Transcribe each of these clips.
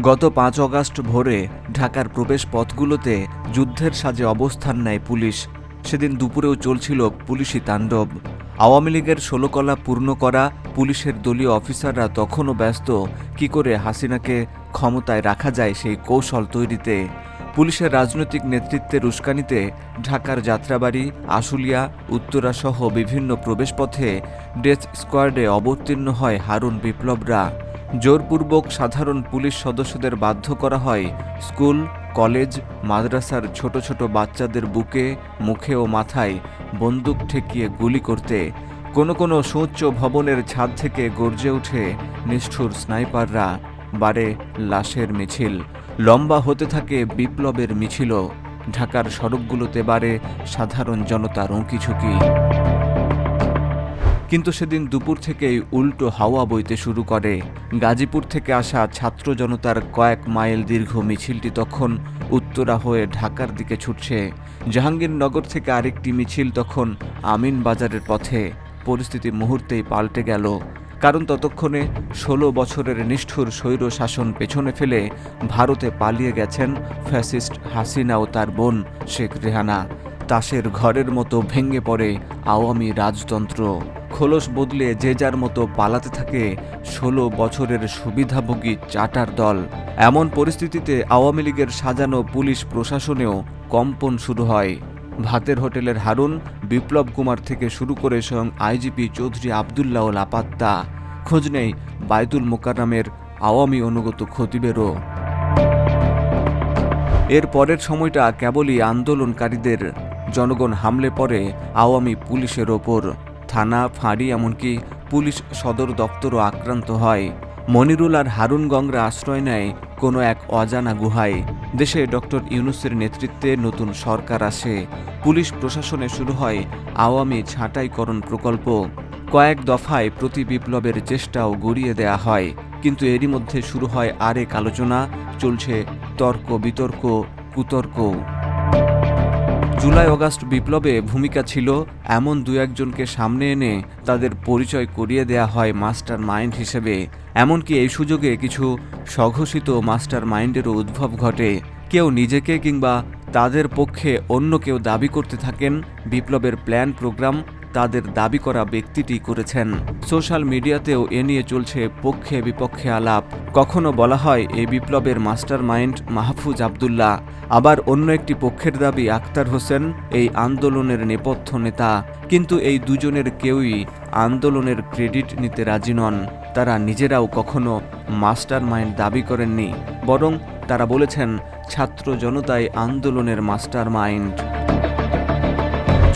গত পাঁচ অগাস্ট ভোরে ঢাকার প্রবেশ পথগুলোতে যুদ্ধের সাজে অবস্থান নেয় পুলিশ। সেদিন দুপুরেও চলছিল পুলিশি তাণ্ডব। আওয়ামী লীগের ষোলকলা পূর্ণ করা পুলিশের দলীয় অফিসাররা তখনও ব্যস্ত, কি করে হাসিনাকে ক্ষমতায় রাখা যায় সেই কৌশল তৈরিতে। পুলিশের রাজনৈতিক নেতৃত্বের উস্কানিতে ঢাকার যাত্রাবাড়ি, আশুলিয়া উত্তরাসহ বিভিন্ন প্রবেশপথে ডেথ স্কোয়াডে অবতীর্ণ হয় হারুন বিপ্লবরা। জোরপূর্বক সাধারণ পুলিশ সদস্যদের বাধ্য করা হয় স্কুল, কলেজ, মাদ্রাসার ছোট ছোট বাচ্চাদের বুকে, মুখে ও মাথায় বন্দুক ঠেকিয়ে গুলি করতে। কোনো কোনো সুউচ্চ ভবনের ছাদ থেকে গর্জে ওঠে নিষ্ঠুর স্নাইপাররা। বারে লাশের মিছিল। লম্বা হতে থাকে বিপ্লবের মিছিলও। ঢাকার সড়কগুলোতে বারে সাধারণ জনতার উঁকিঝুঁকি। কিন্তু সেদিন দুপুর থেকেই উল্টো হাওয়া বইতে শুরু করে। গাজীপুর থেকে আসা ছাত্র জনতার কয়েক মাইল দীর্ঘ মিছিলটি তখন উত্তরা হয়ে ঢাকার দিকে ছুটছে। জাহাঙ্গীরনগর থেকে আরেকটি মিছিল তখন আমিন বাজারের পথে। পরিস্থিতি মুহূর্তেই পাল্টে গেল। কারণ ততক্ষণে ষোলো বছরের নিষ্ঠুর স্বৈর শাসন পেছনে ফেলে ভারতে পালিয়ে গেছেন ফ্যাসিস্ট হাসিনা ও তার বোন শেখ রেহানা। তাসের ঘরের মতো ভেঙে পড়ে আওয়ামী রাজতন্ত্র। খোলস বদলে যে যার মতো পালাতে থাকে, ষোলো বছরের সুবিধাভোগী চাটার দল। এমন পরিস্থিতিতে আওয়ামী লীগের সাজানো পুলিশ প্রশাসনেও কম্পন শুরু হয়। ভাতের হোটেলের হারুন, বিপ্লব কুমার থেকে শুরু করে স্বয়ং আইজিপি চৌধুরী আবদুল্লাহ লাপাত্তা। খোঁজ নেই বায়তুল মোকাররামের আওয়ামী অনুগত খতিবেরও। এর পরের সময়টা কেবলই আন্দোলনকারীদের। জনগণ হামলে পড়ে আওয়ামী পুলিশের ওপর। থানা, ফাঁড়ি, এমনকি পুলিশ সদর দপ্তরও আক্রান্ত হয়। মনিরুল আর হারুন গংরা আশ্রয় নেয় কোনো এক অজানা গুহায়। দেশে ডক্টর ইউনুসের নেতৃত্বে নতুন সরকার আসে। পুলিশ প্রশাসনে শুরু হয় আওয়ামী ছাঁটাইকরণ প্রকল্প। কয়েক দফায় প্রতি বিপ্লবের চেষ্টাও গড়িয়ে দেয়া হয়, কিন্তু এরই মধ্যে শুরু হয় আরেক আলোচনা, চলছে তর্ক বিতর্ক কুতর্ক। জুলাই অগাস্ট বিপ্লবে ভূমিকা ছিল এমন দু একজনকে সামনে এনে তাদের পরিচয় করিয়ে দেয়া হয় মাস্টার মাইন্ড হিসেবে। এমনকি এই সুযোগে কিছু স্বঘোষিত মাস্টার মাইন্ডেরও উদ্ভব ঘটে। কেউ নিজেকে কিংবা তাদের পক্ষে অন্য কেউ দাবি করতে থাকেন বিপ্লবের প্ল্যান প্রোগ্রাম তাদের দাবি করা ব্যক্তিটি করেছেন। সোশ্যাল মিডিয়াতেও এ নিয়ে চলছে পক্ষে বিপক্ষে আলাপ। কখনো বলা হয় এই বিপ্লবের মাস্টার মাইন্ড মাহফুজ আবদুল্লাহ। আবার অন্য একটি পক্ষের দাবি আক্তার হোসেন, এই আন্দোলনের নেপথ্য নেতা। কিন্তু এই দুজনের কেউই আন্দোলনের ক্রেডিট নিতে রাজি নন। তারা নিজেরাও কখনো মাস্টার মাইন্ড দাবি করেননি। বরং তারা বলেছেন, ছাত্র জনতাই আন্দোলনের মাস্টার মাইন্ড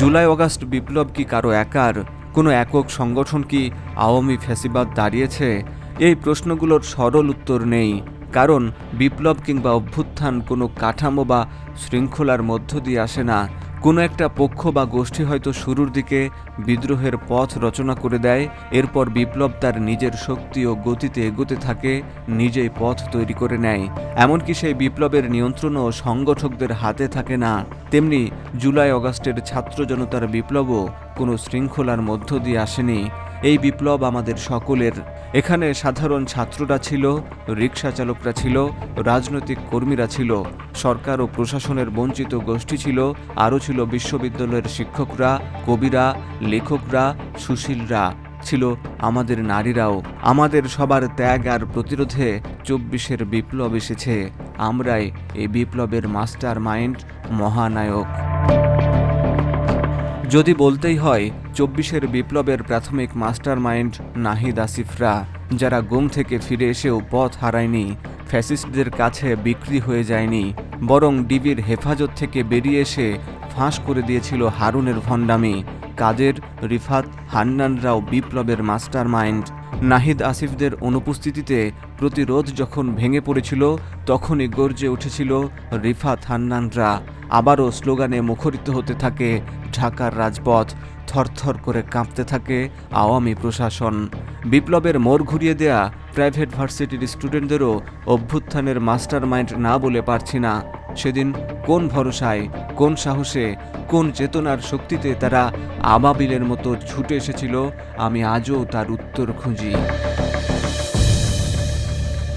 জুলাই, অগাস্ট বিপ্লব কি কারও একার? কোনো একক সংগঠন কি আওয়ামী ফ্যাসিবাদ দাঁড়িয়েছে? এই প্রশ্নগুলোর সরল উত্তর নেই। কারণ বিপ্লব কিংবা অভ্যুত্থান কোনো কাঠামো বা শৃঙ্খলার মধ্য দিয়ে আসে না। কোনো একটা পক্ষ বা গোষ্ঠী হয়তো শুরুর দিকে বিদ্রোহের পথ রচনা করে দেয়, এরপর বিপ্লব তার নিজের শক্তি ও গতিতে এগোতে থাকে, নিজেই পথ তৈরি করে নেয়। এমনকি সেই বিপ্লবের নিয়ন্ত্রণ ও সংগঠকদের হাতে থাকে না। তেমনি জুলাই অগাস্টের ছাত্র জনতার বিপ্লবও কোনো শৃঙ্খলার মধ্য দিয়ে আসেনি। এই বিপ্লব আমাদের সকলের। এখানে সাধারণ ছাত্ররা ছিল রিক্সা চালকরা ছিল, রাজনৈতিক কর্মীরা ছিল, সরকার ও প্রশাসনের বঞ্চিত গোষ্ঠী ছিল, আরও ছিল বিশ্ববিদ্যালয়ের শিক্ষকরা, কবিরা, লেখকরা, সুশীলরা ছিল আমাদের নারীরাও। আমাদের সবার ত্যাগ আর প্রতিরোধে চব্বিশের বিপ্লব এসেছে। আমরাই এই বিপ্লবের মাস্টার মাইন্ড মহানায়ক। যদি বলতেই হয় চব্বিশের বিপ্লবের প্রাথমিক মাস্টার মাইন্ড নাহিদ আসিফরা, যারা গুম থেকে ফিরে এসেও পথ হারায়নি, ফ্যাসিস্টদের কাছে বিক্রি হয়ে যায়নি, বরং ডিবির হেফাজত থেকে বেরিয়ে এসে ফাঁস করে দিয়েছিল হারুনের ভণ্ডামি। কাদের, রিফাত, হান্নানরাও বিপ্লবের মাস্টার মাইন্ড নাহিদ আসিফদের অনুপস্থিতিতে প্রতিরোধ যখন ভেঙে পড়েছিল, তখনই গর্জে উঠেছিল, রিফাত, হান্নানরা। আবারও স্লোগানে মুখরিত হতে থাকে ঢাকার রাজপথ থরথর করে কাঁপতে থাকে আওয়ামী প্রশাসন। বিপ্লবের মোড় ঘুরিয়ে দেয়া প্রাইভেট ভার্সিটির স্টুডেন্টদেরও অভ্যুত্থানের মাস্টার মাইন্ড না বলে পারছি না। সেদিন কোন ভরসায়, কোন সাহসে, কোন চেতনার শক্তিতে তারা আবাবিলের মতো ছুটে এসেছিল, আমি আজও তার উত্তর খুঁজি।